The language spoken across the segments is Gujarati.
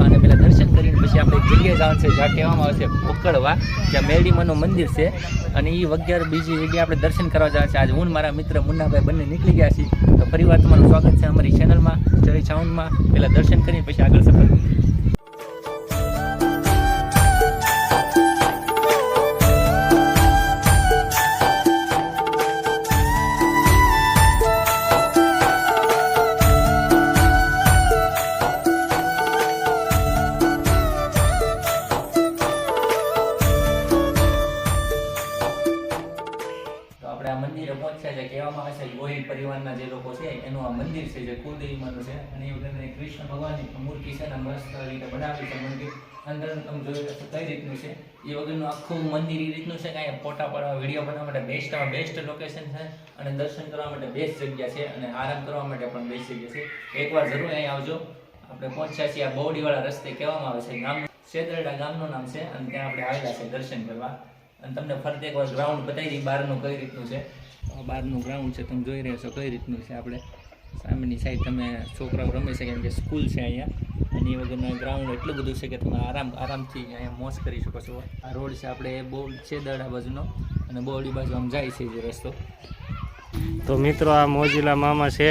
અને પેલા દર્શન કરીને પછી આપણે એક જગ્યાએ જવાનું છે, જ્યાં કહેવામાં આવે છે, પોકળવા, જ્યાં મેરડીમાનું મંદિર છે. અને એ વગેરે બીજી જગ્યાએ આપણે દર્શન કરવા જવા છે. આજે હું મારા મિત્ર મુન્નાભાઈ બંને નીકળી ગયા છીએ. તો ફરીવાર તમારું સ્વાગત છે અમારી ચેનલમાં જય સાઉન્ડમાં પહેલાં દર્શન કરીને પછી આગળ સફર આપણે આ મંદિરે પહોંચ્યા છે, કહેવામાં આવે છે ગોહિલ પરિવારના જે લોકો છે, એનું આ મંદિર છે, જે કુલદેવીમાનું છે, અને એ કૃષ્ણ ભગવાનની મૂર્તિ છે ને મસ્ત રીતે બનાવી છે મંદિર. અંદર તમે જોયું તો કઈ રીતનું છે? એ વગરનું આખું મંદિર એ રીતનું છે કે અહીંયા ફોટા પાડવા, વીડિયો બનાવવા માટે બેસ્ટમાં બેસ્ટ લોકેશન છે અને દર્શન કરવા માટે બેસ્ટ જગ્યા છે અને આરામ કરવા માટે પણ બેસ્ટ જગ્યા છે. એકવાર જરૂર અહીં આવજો. આપણે પહોંચ્યા છીએ આ બહુડીવાળા રસ્તે, કહેવામાં આવે છે ગામ શેદરડા ગામનું નામ છે અને ત્યાં આપણે આવેલા છે દર્શન કરવા. અને તમને ફરતે એકવાર ગ્રાઉન્ડ બતાવી દઈએ બહારનું કઈ રીતનું છે. બહારનું ગ્રાઉન્ડ છે તમે જોઈ રહ્યા છો કઈ રીતનું છે આપણે. સામેની સાઈડ તમે છોકરાઓ રમે છે કેમ કે સ્કૂલ છે અહીંયા. અને એ વગરનું ગ્રાઉન્ડ એટલું બધું છે કે તમે આરામ આરામથી અહીંયા મોજ કરી શકો છો. આ રોડ છે આપણે બહુ છે દડા બાજુનો. અને બોડી બાજુ આમ જાય છે જે રસ્તો. તો મિત્રો આ મોજીલા મામા છે.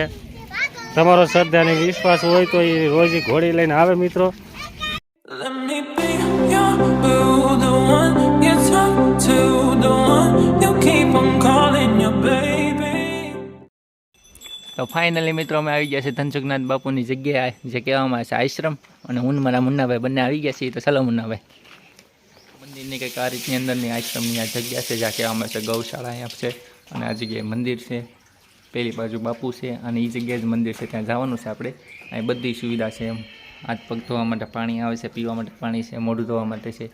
તમારો શ્રદ્ધા અને વિશ્વાસ હોય તો એ રોજ ઘોડી લઈને આવે મિત્રો. Let me be your boo, the one. તો ફાઇનલી મિત્રો, અમે આવી ગયા છે ધનસુખનાથ બાપુની જગ્યાએ, જે કહેવામાં આવે છે આશ્રમ. અને હું મારા મુન્નાભાઈ બંને આવી ગયા છીએ. તો ચલો મુન્નાભાઈ. મંદિરની કંઈક આ રીતની અંદરની આશ્રમની આ જગ્યા છે, જ્યાં કહેવામાં છે ગૌશાળા અહીંયા છે. અને આ જગ્યાએ મંદિર છે. પેલી બાજુ બાપુ છે. અને એ જગ્યાએ જ મંદિર છે. ત્યાં જવાનું છે આપણે. અહીં બધી સુવિધા છે એમ. હાથ પગ ધોવા માટે પાણી આવે છે પીવા માટે પાણી છે મોઢું ધોવા માટે છે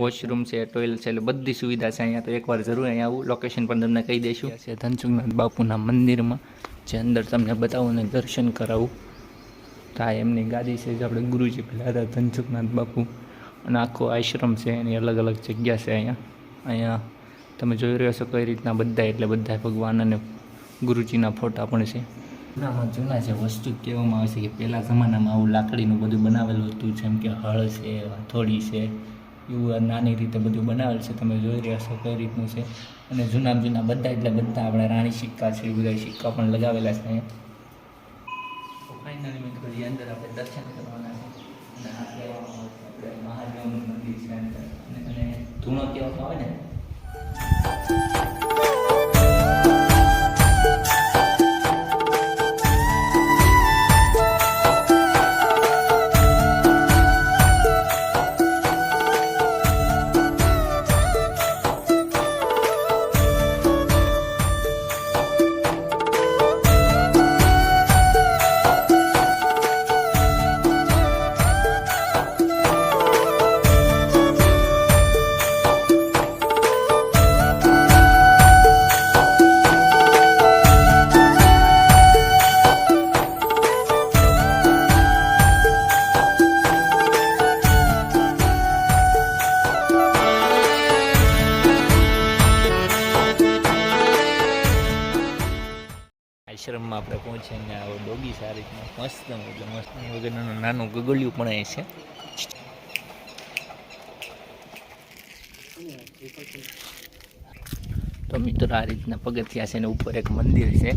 વોશરૂમ છે ટોયલેટ છે એટલે બધી સુવિધા છે અહીંયા તો એકવાર જરૂર અહીંયા આવું. લોકેશન પણ તમને કહી દઈશું. છે ધનસુખનાથ બાપુના મંદિરમાં. જે અંદર તમને બતાવું અને દર્શન કરાવું. તો આ એમની ગાદી છે જે આપણે ગુરુજી પહેલાં હતા ધનસુખનાથ બાપુ. અને આખો આશ્રમ છે એની અલગ અલગ જગ્યા છે અહીંયા. અહીંયા તમે જોઈ રહ્યા છો કઈ રીતના બધા એટલે બધા ભગવાન અને ગુરુજીના ફોટા પણ છે. જૂનામાં જૂના જે વસ્તુ કહેવામાં આવે છે કે પહેલાં જમાનામાં આવું લાકડીનું બધું બનાવેલું હતું, જેમ કે હળ છે હથોડી છે, એવું નાની રીતે બધું બનાવેલ છે, તમે જોઈ રહ્યા છો કઈ રીતનું છે. અને જૂના જૂના બધા, એટલે બધા આપણા રાણી સિક્કા છે બધા સિક્કા પણ લગાવેલા છે. ફાઇનલી મિત્રો જે અંદર આપણે દર્શન કરવાના છે. અને મહાદેવનું મંદિર છે અંદર. અને ધૂણો કહેવામાં આવે ને આપણે પહોંચીએ ને આવો ડોગી સારી આ રીતના. મસ્ત એટલે મસ્ત. વગરનું નાનું ગગલિયું પણ અહીં છે. તો મિત્રો આ રીતના પગથિયા છે ને ઉપર એક મંદિર છે.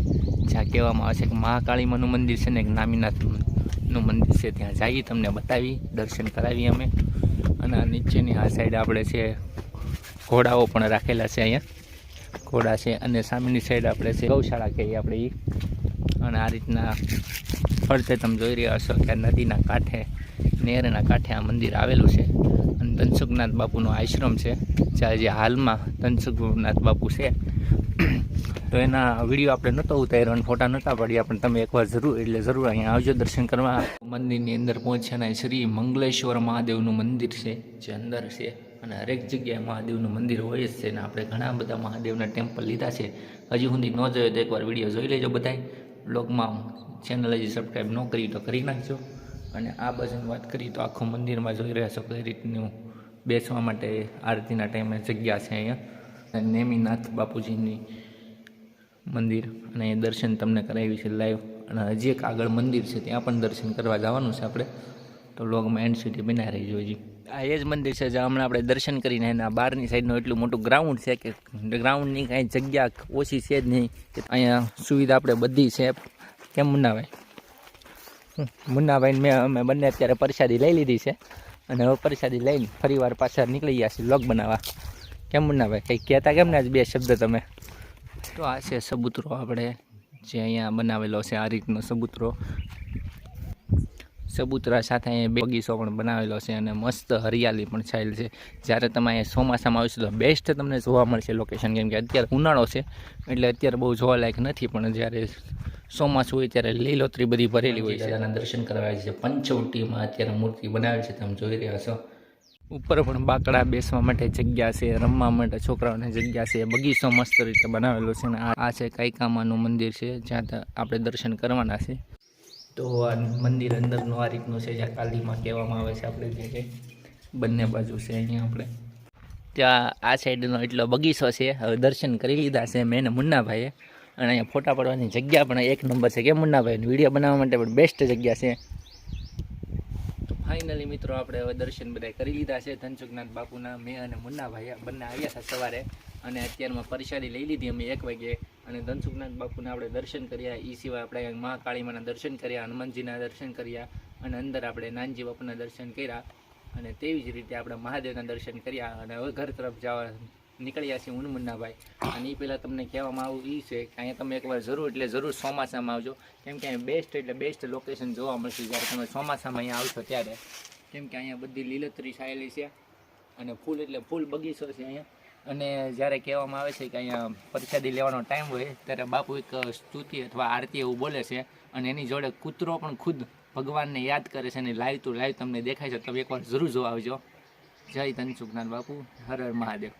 જ્યાં કહેવામાં આવે છે કે મહાકાળીમાનું મંદિર છે ને એક નામીનાથનું મંદિર છે. ત્યાં જઈએ, તમને બતાવી, દર્શન કરાવી અમે. અને આ નીચેની આ સાઈડ આપણે છે, ઘોડાઓ પણ રાખેલા છે અહીંયા. ઘોડા છે અને સામેની સાઈડ આપણે છે ગૌશાળા કહીએ આપણે એ અને આ રીતના ફરતે તમે જોઈ રહ્યા હશો કે નદીના કાંઠે, નેરના કાંઠે આ મંદિર આવેલું છે. અને ધનસુખનાથ બાપુનો આશ્રમ છે જ્યાં જે હાલમાં ધનસુખનાથ બાપુ છે. તો એના વીડિયો આપણે નહોતો ઉતાર્યો અને ફોટા નહોતા પડ્યા, પણ તમે એકવાર જરૂર, એટલે જરૂર અહીંયા આવજો દર્શન કરવા. મંદિરની અંદર પહોંચ્યા અને શ્રી મંગલેશ્વર મહાદેવનું મંદિર છે, જે અંદર છે. અને હરેક જગ્યાએ મહાદેવનું મંદિર હોય જ છે ને આપણે ઘણા બધા મહાદેવના ટેમ્પલ લીધા છે. હજી સુધી ન જોયો તો એકવાર વીડિયો જોઈ લેજો બધાય. બ્લોગમાં ચેનલ હજી સબસ્ક્રાઈબ ન કરી તો કરી નાખજો. અને આ બાજુની વાત કરીએ તો આખું મંદિરમાં જોઈ રહ્યા છો કઈ રીતનું બેસવા માટે આરતીના ટાઈમે જગ્યા છે અહીંયા. નેમિનાથ બાપુજીની મંદિર અને દર્શન તમને કરાવી છે લાઈવ અને હજી એક આગળ મંદિર છે, ત્યાં પણ દર્શન કરવા જવાનું છે આપણે. તો લોગમાં એન્ડ સુધી બના રહી જોઈએ આ એ જ મંદિર છે જ્યાં હમણાં આપણે દર્શન કરીને એના બહારની સાઈડનું એટલું મોટું ગ્રાઉન્ડ છે કે ગ્રાઉન્ડની કાંઈ જગ્યા ઓછી છે જ નહીં. કે અહીંયા સુવિધા આપણે બધી છે. કેમ મુન્નાભાઈ? મુન્નાભાઈને મેં અમે બંને અત્યારે પ્રસાદી લઈ લીધી છે. અને હવે પ્રસાદી લઈને ફરીવાર પાછા નીકળી ગયા છીએ લોગ બનાવવા. કેમ મુન્નાભાઈ કંઈ કહેતા કેમ ને આજ બે શબ્દ તમે? તો આ છે સબૂતરો આપણે જે અહીંયા બનાવેલો છે આ રીતનો સબૂતરો. સબૂતરા સાથે અહીંયા બગીચો પણ બનાવેલો છે અને મસ્ત હરિયાળી પણ છાયેલ છે. જ્યારે તમે અહીંયા ચોમાસામાં આવશો તો બેસ્ટ તમને જોવા મળશે લોકેશન કેમ કે અત્યારે ઉનાળો છે એટલે અત્યારે બહુ જોવાલાયક નથી પણ જ્યારે ચોમાસું હોય ત્યારે લીલોતરી બધી ભરેલી હોય છે. તેના દર્શન કરવા છે. પંચવટીમાં અત્યારે મૂર્તિ બનાવી છે તમે જોઈ રહ્યા છો. ઉપર પણ બાકડા બેસવા માટે જગ્યા છે રમવા માટે છોકરાઓને જગ્યા છે. બગીચો મસ્ત રીતે બનાવેલો છે અને આ છે કાયકામાનું મંદિર છે જ્યાં આપણે દર્શન કરવાના છે. તો આ મંદિર અંદરનું આ રીતનું છે જ્યાં કાલીમાં કહેવામાં આવે છે આપણે જે બંને બાજુ છે અહીંયા આપણે. ત્યાં આ સાઈડનો એટલો બગીચો છે, હવે દર્શન કરી લીધા છે મેં મુન્નાભાઈએ. અને અહીંયા ફોટા પાડવાની જગ્યા પણ એક નંબર છે કે મુન્નાભાઈ વીડિયો બનાવવા માટે પણ બેસ્ટ જગ્યા છે. તો ફાઇનલી મિત્રો આપણે હવે દર્શન બધા કરી લીધા છે. ધનસુખનાથ બાપુના, મેં અને મુન્નાભાઈ બંને આવ્યા હતા સવારે. અને અત્યારમાં પરિશાદી લઈ લીધી અમે એક વાગે. અને ધનસુખનાથ બાપુના આપણે દર્શન કર્યા. એ સિવાય આપણે મહાકાળીમાના દર્શન કર્યા, હનુમાનજીના દર્શન કર્યા અને અંદર આપણે નાનજી બાપુના દર્શન કર્યા. અને તેવી જ રીતે આપણે મહાદેવના દર્શન કર્યા. અને હવે ઘર તરફ જવા નીકળ્યા છીએ ઉનમુન્ના ભાઈ અને એ પહેલાં તમને કહેવામાં આવું એ છે કે અહીંયા તમે એકવાર જરૂર એટલે જરૂર ચોમાસામાં આવજો. કેમ કે અહીંયા બેસ્ટ એટલે બેસ્ટ લોકેશન જોવા મળશે જ્યારે તમે ચોમાસામાં અહીંયા આવશો ત્યારે. કેમ કે અહીંયા બધી લીલોતરી છાયેલી છે. અને ફૂલ એટલે ફૂલ બગીચો છે અહીંયા. અને જ્યારે કહેવામાં આવે છે કે અહીંયા પ્રસાદી લેવાનો ટાઈમ હોય, ત્યારે બાપુ એક સ્તુતિ અથવા આરતી એવું બોલે છે અને એની જોડે કૂતરો પણ ખુદ ભગવાનને યાદ કરે છે અને લાઈવ ટુ લાઈવ તમને દેખાય છે. તમે એકવાર જરૂર જોવા આવજો. જય ધનસુખનાથ બાપુ. હર હર મહાદેવ.